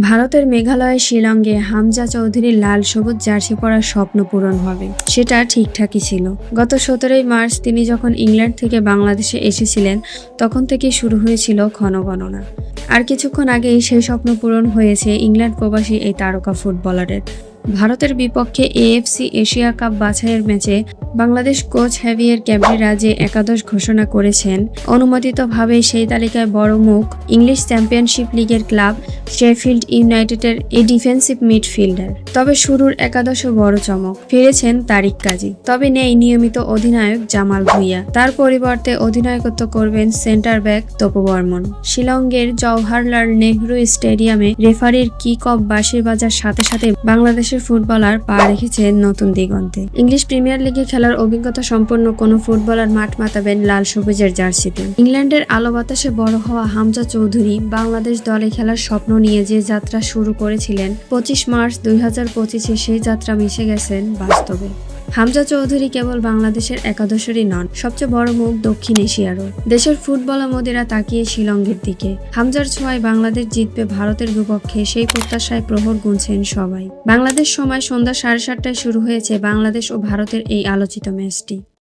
ভারতের মেঘালয়ের শিলংয়ে হামজা চৌধুরীর লাল সবুজ জার্সি পরার স্বপ্ন পূরণ হবে। সেটা ঠিকঠাকই ছিল। গত সতেরোই মার্চ তিনি যখন ইংল্যান্ড থেকে বাংলাদেশে এসেছিলেন, তখন থেকে শুরু হয়েছিল ক্ষণগণনা। আর কিছুক্ষণ আগেই সেই স্বপ্ন পূরণ হয়েছে ইংল্যান্ড প্রবাসী এই তারকা ফুটবলারের। ভারতের বিপক্ষে এএফসি এশিয়া কাপ বাছাইয়ের ম্যাচে বাংলাদেশ কোচ হ্যাভিয়ার ক্যাবরিরা যে একাদশ ঘোষণা করেছেন, অনুমোদিতভাবে সেই তালিকায় বড় মুখ ইংলিশ চ্যাম্পিয়নশিপ লিগের ক্লাব শেফিল্ড ইউনাইটেডের এই ডিফেন্সিভ মিডফিল্ডার। তবে শুরুর একাদশও বড় চমক ফিরেছেন তারিক কাজী। তবে নেই নিয়মিত অধিনায়ক জামাল ভুইয়া। তার পরিবর্তে অধিনায়কত্ব করবেন সেন্টার ব্যাক তপু বর্মন। শিলংয়ের জওহরলাল নেহরু স্টেডিয়ামে রেফারির কিক অফ বাঁশির বাজার সাথে সাথে বাংলাদেশের ফুটবলার পা রেখেছেন নতুন দিগন্তে। ইংলিশ প্রিমিয়ার লিগে খেলার অভিজ্ঞতা সম্পন্ন কোন ফুটবলার মাঠ মাতাবেন লাল সবুজের জার্সিতে। ইংল্যান্ডের আলো বাতাসে বড় হওয়া হামজা চৌধুরী বাংলাদেশ দলে খেলার স্বপ্ন নিয়ে যে যাত্রা শুরু করেছিলেন পঁচিশ মার্চ দুই হাজার পঁচিশে সেই যাত্রা মিশে গেছেন বাস্তবে। হামজা চৌধুরী কেবল বাংলাদেশের একাদশেরই নন, সবচেয়ে বড় মুখ দক্ষিণ এশিয়ারও। দেশের ফুটবল মোদিরা তাকিয়ে শিলংয়ের দিকে। হামজার ছোঁয়ায় বাংলাদেশ জিতবে ভারতের বিপক্ষে, সেই প্রত্যাশায় প্রহর গুনছেন সবাই। বাংলাদেশ সময় সন্ধ্যা সাড়ে সাতটায় শুরু হয়েছে বাংলাদেশ ও ভারতের এই আলোচিত ম্যাচটি।